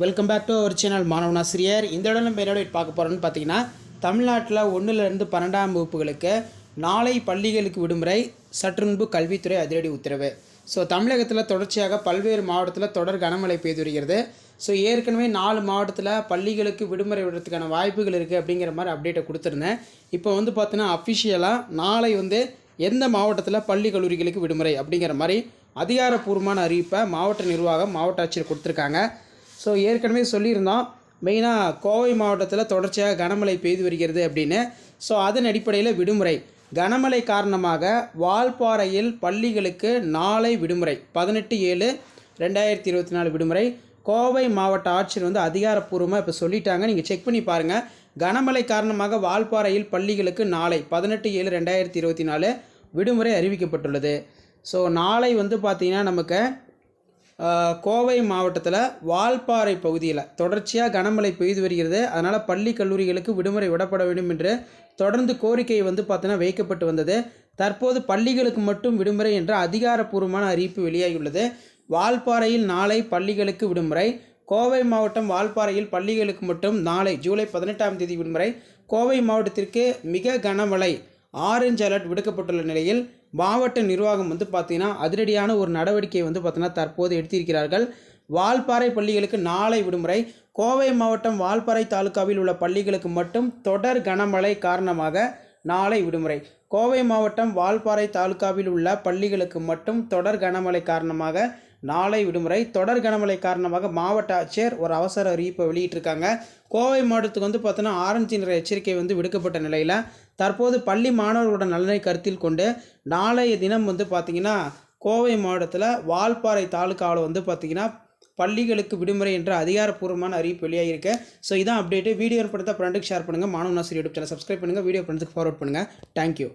Welcome back to our channel மாணவனாசிரியர் இந்த இடம் நம்ம என்னோட பார்க்க போகிறோம்னு பார்த்தீங்கன்னா தமிழ்நாட்டில் ஒன்றுலேருந்து பன்னெண்டாம் வகுப்புகளுக்கு நாளை பள்ளிகளுக்கு விடுமுறை சற்று முன்பு கல்வித்துறை அதிரடி உத்தரவு. ஸோ தமிழகத்தில் தொடர்ச்சியாக பல்வேறு மாவட்டத்தில் தொடர் கனமழை பெய்து வருகிறது. ஸோ ஏற்கனவே நாலு மாவட்டத்தில் பள்ளிகளுக்கு விடுமுறை விடுறதுக்கான வாய்ப்புகள் இருக்குது அப்படிங்கிற மாதிரி அப்டேட்டை கொடுத்துருந்தேன். இப்போ வந்து பார்த்தீங்கன்னா அஃபிஷியலாக நாளை வந்து எந்த மாவட்டத்தில் பள்ளி கல்லூரிகளுக்கு விடுமுறை அப்படிங்கிற மாதிரி அதிகாரப்பூர்வமான அறிவிப்பை மாவட்ட நிர்வாகம் மாவட்ட ஆட்சியர் கொடுத்துருக்காங்க. ஸோ ஏற்கனவே சொல்லியிருந்தோம் மெயினாக கோவை மாவட்டத்தில் தொடர்ச்சியாக கனமழை பெய்து வருகிறது அப்படின்னு. ஸோ அதன் அடிப்படையில் விடுமுறை. கனமழை காரணமாக வால்பாறையில் பள்ளிகளுக்கு நாளை விடுமுறை. பதினெட்டு ஏழு ரெண்டாயிரத்தி இருபத்தி நாலு விடுமுறை. கோவை மாவட்ட ஆட்சியர் வந்து அதிகாரப்பூர்வமாக இப்போ சொல்லிட்டாங்க. நீங்கள் செக் பண்ணி பாருங்கள் கனமழை காரணமாக வால்பாறையில் பள்ளிகளுக்கு நாளை பதினெட்டு ஏழு ரெண்டாயிரத்தி இருபத்தி நாலு விடுமுறை அறிவிக்கப்பட்டுள்ளது. ஸோ நாளை வந்து பார்த்திங்கன்னா நமக்கு கோவை மாவட்டத்தில் வால்பாறை பகுதியில் தொடர்ச்சியாக கனமழை பெய்து வருகிறது. அதனால் பள்ளி கல்லூரிகளுக்கு விடுமுறை விடப்பட வேண்டும் என்று தொடர்ந்து கோரிக்கை வந்து பார்த்தீங்கன்னா வைக்கப்பட்டு வந்தது. தற்போது பள்ளிகளுக்கு மட்டும் விடுமுறை என்ற அதிகாரப்பூர்வமான அறிவிப்பு வெளியாகியுள்ளது. வால்பாறையில் நாளை பள்ளிகளுக்கு விடுமுறை. கோவை மாவட்டம் வால்பாறையில் பள்ளிகளுக்கு மட்டும் நாளை ஜூலை பதினெட்டாம் தேதி விடுமுறை. கோவை மாவட்டத்திற்கு மிக கனமழை ஆரஞ்சு அலர்ட் விடுக்கப்பட்டுள்ள நிலையில் மாவட்ட நிர்வாகம் வந்து பார்த்தீங்கன்னா அதிரடியான ஒரு நடவடிக்கை வந்து பார்த்திங்கன்னா தற்போது எடுத்திருக்கிறார்கள். வால்பாறை பள்ளிகளுக்கு நாளை விடுமுறை. கோவை மாவட்டம் வால்பாறை தாலுகாவில் உள்ள பள்ளிகளுக்கு மட்டும் தொடர் கனமழை காரணமாக நாளை விடுமுறை. கோவை மாவட்டம் வால்பாறை தாலுகாவில் உள்ள பள்ளிகளுக்கு மட்டும் தொடர் கனமழை காரணமாக நாளை விடுமுறை. தொடர் கனமழை காரணமாக மாவட்ட ஆட்சியர் ஒரு அவசர அறிவிப்பை வெளியிட்டிருக்காங்க. கோவை மாவட்டத்துக்கு வந்து பார்த்தோன்னா ஆரஞ்சு நிற எச்சரிக்கை வந்து விடுக்கப்பட்ட நிலையில் தற்போது பள்ளி மாணவர்களோட நலனை கருத்தில் கொண்டு நாளைய தினம் வந்து பார்த்திங்கன்னா கோவை மாவட்டத்தில் வால்பாறை தாலுக்காவில் வந்து பார்த்திங்கன்னா பள்ளிகளுக்கு விடுமுறை என்ற அதிகாரப்பூர்வமான அறிவிப்பு வெளியாகிருக்கு ஸோ இதான் அப்டேட்டு வீடியோ படத்தை ஃப்ரெண்டுக்கு ஷேர் பண்ணுங்கள் மாணவன் நாசிரி யூடியூப் சேனல் சப்ஸ்கிரைப் பண்ணுங்கள் வீடியோ ஃப்ரெண்ட்ஸுக்கு ஃபார்வர்ட் பண்ணுங்கள் தேங்க்யூ